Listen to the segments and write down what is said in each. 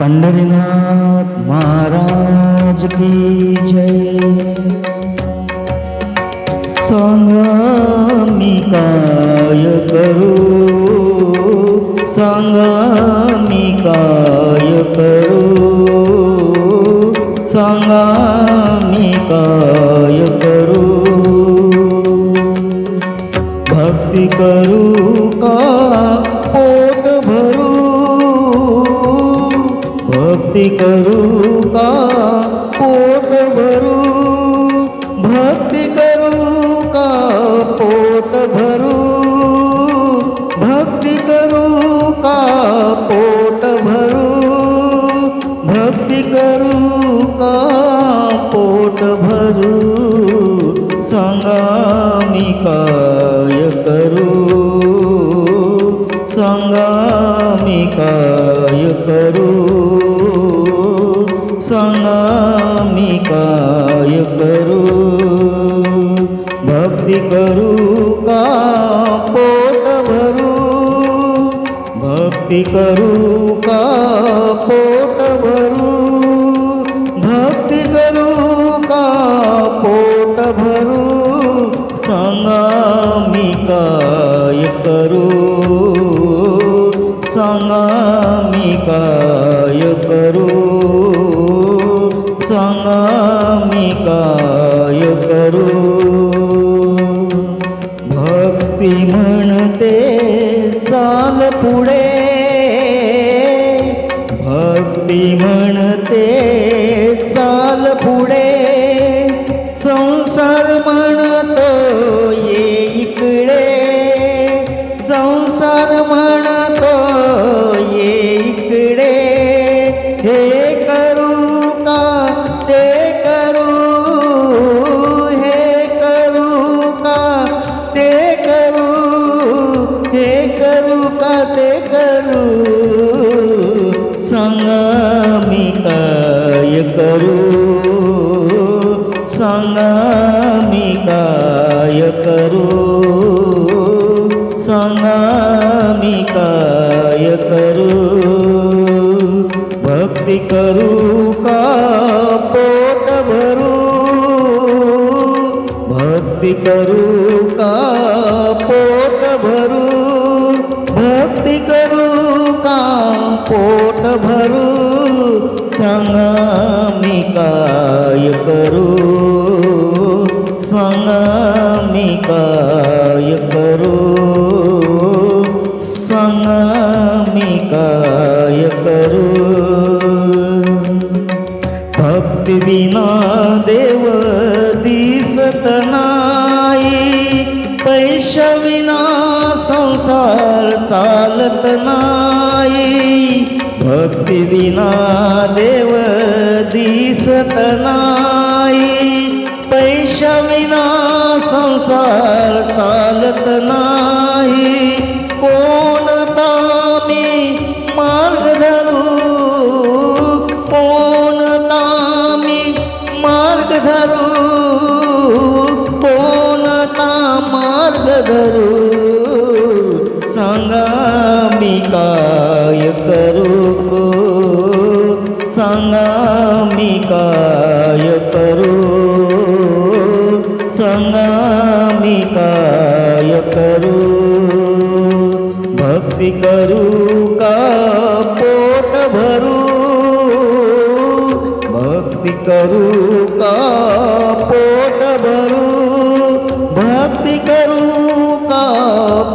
पंढरीनाथ महाराज की जय। सांग मी काय करू? सांग मी काय करू? सांगा मी काय करू? भक्ती करू सांगा मी काय करू? सांगा मी काय करू? भक्ती करू का पोट भरू भक्ती करू का पोट भरू भक्ती करू का पोट भरू काय करू सांगा मी काय करू? भक्ती म्हणते चाल पुढे. भक्ती म्हणते करू सांगा मी काय करू सांगा मी काय करू भक्ती करू का पोट भरू भक्ती करू सांगा मी काय करू? सांगा मी काय करू? भक्ती विना देव दिसत नाही. पैशा विना संसार चालत नाही. भक्ती विना देव दिसत नाही. पैशा संसार चालत नाही. कोणता मी मार्ग धरू कोणता मी मार्ग धरू कोणता मार्ग धरू सांगा मी काय भक्ती करू का? पोट भरू. भक्ती करू का? पोट भरू. भक्ती करू का?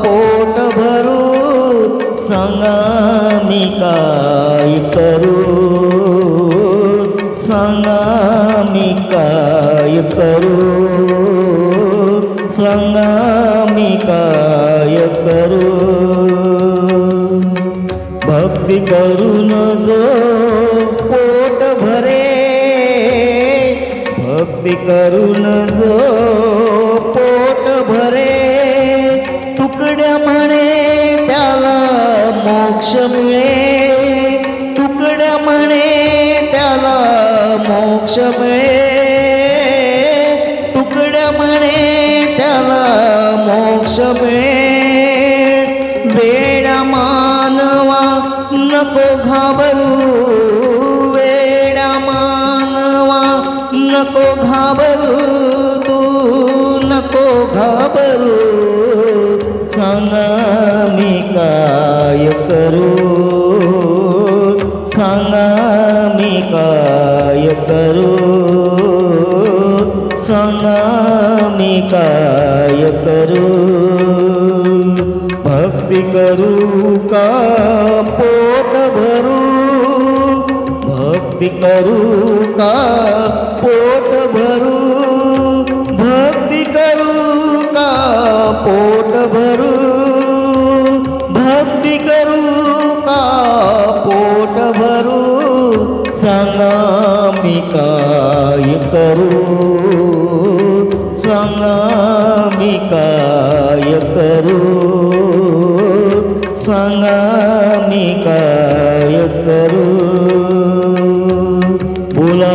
पोट भरू. सांगा मी काय करू? सांगा मी काय करू? सांगा भक्ती करून जो पोट भरे तुकड्या म्हणे त्याला मोक्ष मिळे. तुकड्या म्हणे त्याला मोक्ष मिळे. तुकड्या म्हणे त्याला मोक्ष मिळे. वेडा मानवा नको घाबरू. नको घाबरू तू नको घाबरू सांगा मी काय करू? सांगा मी काय करू? सांगा मी काय करू? भक्ती करू का? पोट भरू? भक्ती करू का? सांगा मी काय करू? सांगा मी काय करू? सांगा मी काय करू बोला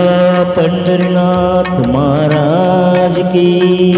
पंढरीनाथ महाराज की